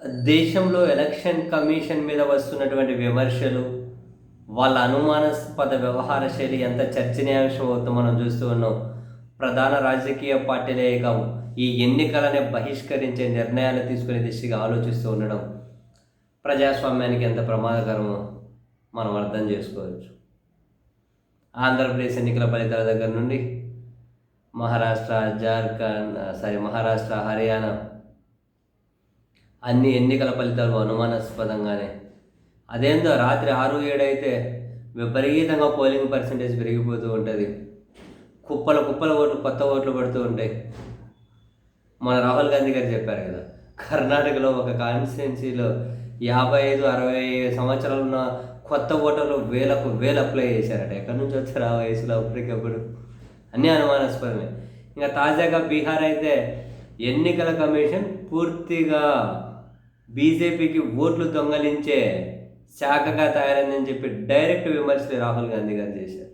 దేశంలో election commission మీద వస్తున్నటువంటి విమర్శలు వాళ్ళ అనుమానాస్పద వ్యవహార శైలి ఎంత చర్చనీయాంశం అవుతుందో మనం చూస్తూ ఉన్నాం. ప్రధాన రాజకీయ పార్టీలే కావు ఈ ఎన్నికలనే బహిష్కరించే నిర్ణయాలు తీసుకునే దిశగా ఆలోచిస్తూ ఉండడం ప్రజాస్వామ్యానికి ఎంత ప్రమాదకరమో మనం అర్థం చేసుకోవచ్చు. ఆంధ్రప్రదేశ్ ఎన్నికల ఫలితాల దగ్గర నుండి మహారాష్ట్ర జార్ఖండ్ సారీ మహారాష్ట్ర హర్యానా అన్ని ఎన్నికల ఫలితాలు అనుమానాస్పదంగానే. అదేందో రాత్రి ఆరు ఏడు అయితే విపరీతంగా పోలింగ్ పర్సంటేజ్ పెరిగిపోతూ ఉంటుంది. కుప్పల కుప్పల ఓట్లు కొత్త ఓట్లు పడుతూ ఉంటాయి. మన రాహుల్ గాంధీ గారు చెప్పారు కదా కర్ణాటకలో ఒక కాన్స్టిట్యున్సీలో యాభై ఐదు అరవై సంవత్సరాలు ఉన్న కొత్త ఓటర్లు వేలకు వేలు అప్లై చేశారట. ఎక్కడి నుంచి వచ్చారు ఆ వయసులో అప్పటికప్పుడు? అన్నీ అనుమానాస్పదమే. ఇంకా తాజాగా బీహార్ అయితే ఎన్నికల కమిషన్ పూర్తిగా బీజేపీకి ఓట్లు దొంగలించే శాఖగా తయారైందని చెప్పి డైరెక్ట్ విమర్శలు రాహుల్ గాంధీ గారు చేశారు.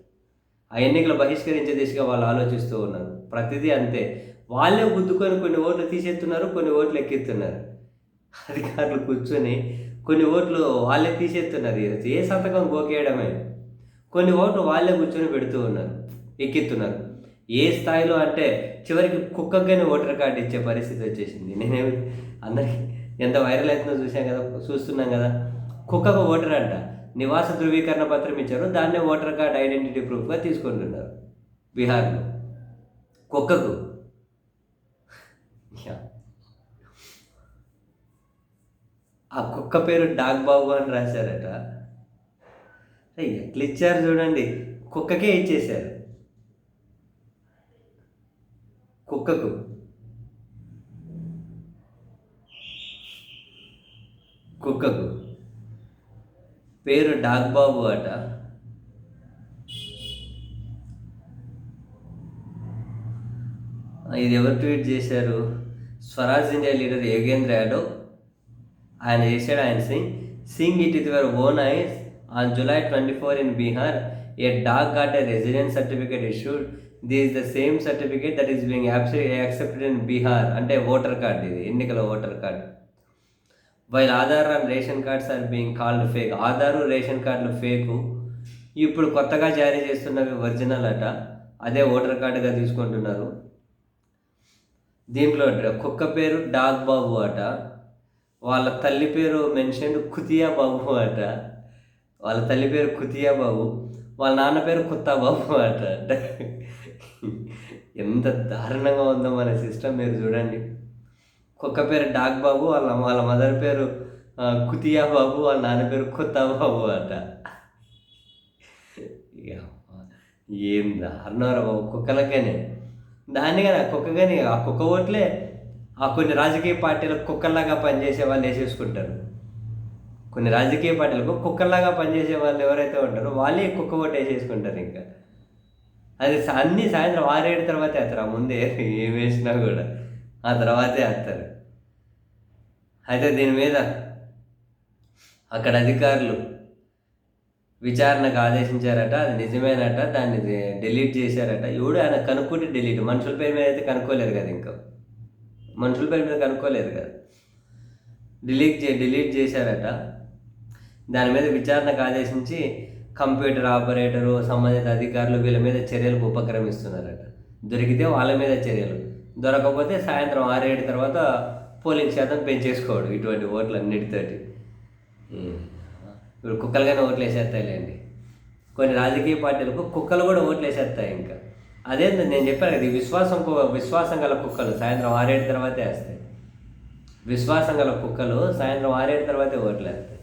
ఆ ఎన్నికలు బహిష్కరించే దిశగా వాళ్ళు ఆలోచిస్తూ ఉన్నారు. ప్రతిదీ అంతే. వాళ్ళే గుద్దుకొని కొన్ని ఓట్లు తీసేస్తున్నారు కొన్ని ఓట్లు ఎక్కిస్తున్నారు. అధికారులు కూర్చొని కొన్ని ఓట్లు వాళ్ళే తీసేస్తున్నారు ఏ సంతకం గోకేయడమే? కొన్ని ఓట్లు వాళ్ళే కూర్చొని పెడుతూ ఉన్నారు ఎక్కిస్తున్నారు. ఏ స్థాయిలో అంటే చివరికి కుక్కగానే ఓటర్ కార్డు ఇచ్చే పరిస్థితి వచ్చేసింది. నేనేమి అందరికి ఎంత వైరల్ అవుతుందో చూసాం కదా చూస్తున్నాం కదా. కుక్కకు ఓటర్ అంట. నివాస ధృవీకరణ పత్రం ఇచ్చారు. దాన్నే ఓటర్ కార్డ్ ఐడెంటిటీ ప్రూఫ్గా తీసుకుంటున్నారు బీహార్లో. కుక్కకు. ఆ కుక్క పేరు డాగ్ బాబు అని రాశారట. అరే, ఎట్లా ఇచ్చారు చూడండి. కుక్కకే ఇచ్చేశారు. కుక్కకు. కుక్కకు. పేరు డాగ్ బాబు అట ఇది ఎవరు ట్వీట్ చేశారు? Swaraj India leader Yogendra Yadav. ఆయన చేశాడు ఆయన Singh. Seeing it is your own eyes. On July twenty four in Bihar a dog got a residence certificate issued this is the same certificate that is being accepted in Bihar అంటే voter card ఇది ఎన్నికల voter card. While Aadhaar and ration cards are being called fake Aadhaar ration కార్డులు fake ఇప్పుడు కొత్తగా జారీ చేస్తున్నవి original అట. అదే voter కార్డుగా తీసుకుంటున్నారు. దీంట్లో కుక్క పేరు డాగ్ బాబు అట. వాళ్ళ తల్లి పేరు మెన్షన్ కుతియా బాబు అట. వాళ్ళ తల్లి పేరు కుతియా బాబు. వాళ్ళ నాన్న పేరు కుత్తా బాబు అట. ఎంత దారుణంగా ఉందో మన సిస్టమ్ మీరు చూడండి. కుక్క పేరు డాగ్ బాబు వాళ్ళ వాళ్ళ మదర్ పేరు కుతియా బాబు వాళ్ళ నాన్న పేరు కుత్తా బాబు అట. ఏం దారుణారా బాబు కుక్కలకనే. దాన్ని కానీ ఆ కుక్క కానీ ఆ కుక్క ఓట్లే ఆ కొన్ని రాజకీయ పార్టీలకు కుక్కల్లాగా పనిచేసే వాళ్ళు వేసేసుకుంటారు. కొన్ని రాజకీయ పార్టీలకు కుక్కల్లాగా పనిచేసే వాళ్ళు ఎవరైతే ఉంటారో వాళ్ళే కుక్క ఓటు వేసేసుకుంటారు ఇంకా. అది అన్నీ సాయంత్రం ఆరేడు తర్వాతే వేస్తారు ఆ ముందే ఏం వేసినా కూడా. ఆ తర్వాతే వేస్తారు అయితే దీని మీద అక్కడ అధికారులు విచారణకు ఆదేశించారట అది నిజమేనట దాన్ని డిలీట్ చేశారట. ఎవడు ఆయన కనుక్కుంటే డిలీట్ మనుషుల పేరు మీద అయితే కనుక్కోలేరు కదా ఇంకా. మనుషుల పేరు మీద కనుక్కోలేరు కదా. డిలీట్ చే డిలీట్ చేశారట. దాని మీద విచారణకు ఆదేశించి కంప్యూటర్ ఆపరేటరు సంబంధిత అధికారులు వీళ్ళ మీద చర్యలకు ఉపక్రమిస్తున్నారట. దొరికితే వాళ్ళ మీద చర్యలు. దొరకకపోతే సాయంత్రం ఆరేడు తర్వాత పోలింగ్ శాతం పెంచేసుకోవడం ఇటువంటి ఓట్లు అన్నిటితోటి. ఇప్పుడు కుక్కలుగానే ఓట్లు వేసేస్తాయిలేండి కొన్ని రాజకీయ పార్టీలకు కుక్కలు కూడా ఓట్లు వేసేస్తాయి ఇంకా. అదేంటి నేను చెప్పాను కదా విశ్వాసం కు- విశ్వాసం గల కుక్కలు సాయంత్రం ఆరేడు తర్వాతే వేస్తాయి. విశ్వాసం గల కుక్కలు సాయంత్రం ఆరేడు తర్వాతే ఓట్లు వేస్తాయి